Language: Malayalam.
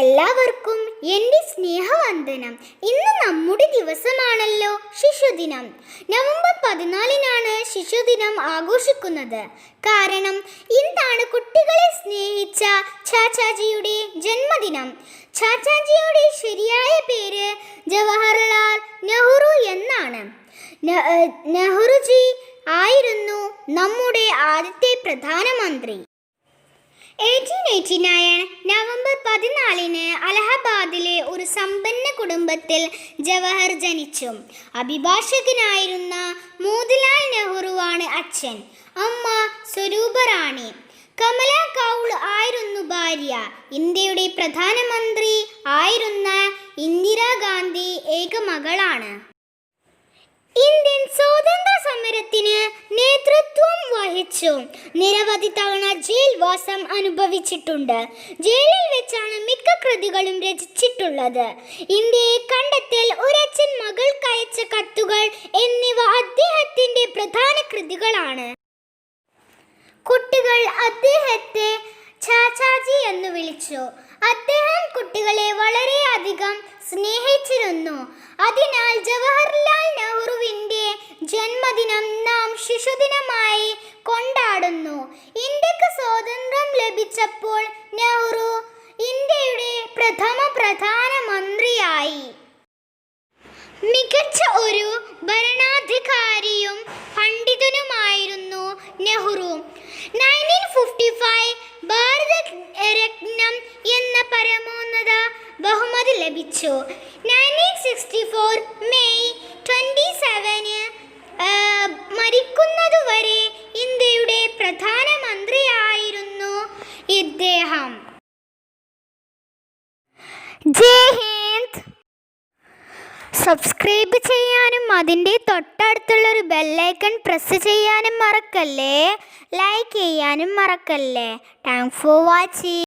എല്ലാവർക്കും എന്റെ സ്നേഹവന്ദനം. ഇന്ന് നമ്മുടെ ദിവസമാണല്ലോ ശിശുദിനം. നവംബർ പതിനാലിനാണ് ശിശുദിനം ആഘോഷിക്കുന്നത്. കാരണം ഇന്നാണ് കുട്ടികളെ സ്നേഹിച്ച ചാച്ചാജിയുടെ ജന്മദിനം? ചാച്ചാജിയുടെ ശരിയായ പേര് ജവഹർലാൽ നെഹ്റു എന്നാണ്. നെഹ്റുജി ആയിരുന്നു നമ്മുടെ ആദ്യത്തെ പ്രധാനമന്ത്രി. എയ്റ്റീൻ എയ്റ്റി നയൻ പതിനാലിന് അലഹബാദിലെ ഒരു സമ്പന്ന കുടുംബത്തിൽ ജവഹർ ജനിച്ചു. അഭിഭാഷകനായിരുന്ന മോതിലാൽ നെഹ്റുവാണ് അച്ഛൻ. അമ്മ സ്വരൂപ റാണി കമല കൗൾ ആയിരുന്നു ഭാര്യ. ഇന്ത്യയുടെ പ്രധാനമന്ത്രി ആയിരുന്ന ഇന്ദിരാഗാന്ധി ഏക മകളാണ്. ഇന്ത്യൻ സ്വാതന്ത്ര്യ സമരത്തിന് നേതൃത്വം വഹിച്ചു നിരവധി തവണ ജയിൽവാസം അനുഭവിച്ചിട്ടുണ്ട്. ജയിലിൽ വെച്ചാണ് മിക്ക കൃതികളും രചിച്ചിട്ടുള്ളത്. ഇന്ത്യയെ കണ്ടെത്തൽ ഒരച്ഛൻ മകൾക്കയച്ച കത്തുകൾ എന്നിവ അദ്ദേഹത്തിന്റെ പ്രധാന കൃതികളാണ്. കുട്ടികൾ അദ്ദേഹത്തെ ചാച്ചാജി എന്ന് വിളിച്ചു. അദ്ദേഹം കുട്ടികളെ വളരെയധികം സ്നേഹിച്ചിരുന്നു. അതിനാൽ ജവഹർലാൽ നെഹ്റുവിന്റെ ജന്മദിനം നാം ശിശുദിനമായി സ്വാതന്ത്ര്യം നെഹ്റു ഇന്ത്യയുടെ പ്രഥമ പ്രധാനമന്ത്രിയായി. മികച്ച ഒരു ഭരണാധികാരിയും പണ്ഡിതനുമായിരുന്നു നെഹ്റു. നയന്റീൻ ഫിഫ്റ്റി ഫൈവ് ഭാരത രത്നം എന്ന പരമോന്നത ബഹുമതി ലഭിച്ചു. നയന്റീൻ സിക്സ്റ്റി ഫോർ മെയ് ഇദ്ദേഹം. ജയ് ഹിന്ദ്. സബ്സ്ക്രൈബ് ചെയ്യാനും അതിന്റെ തൊട്ടടുത്തുള്ള ഒരു ബെല്ലൈക്കൺ പ്രസ് ചെയ്യാനും മറക്കല്ലേ? ലൈക്ക് ചെയ്യാനും മറക്കല്ലേ? Thank for watching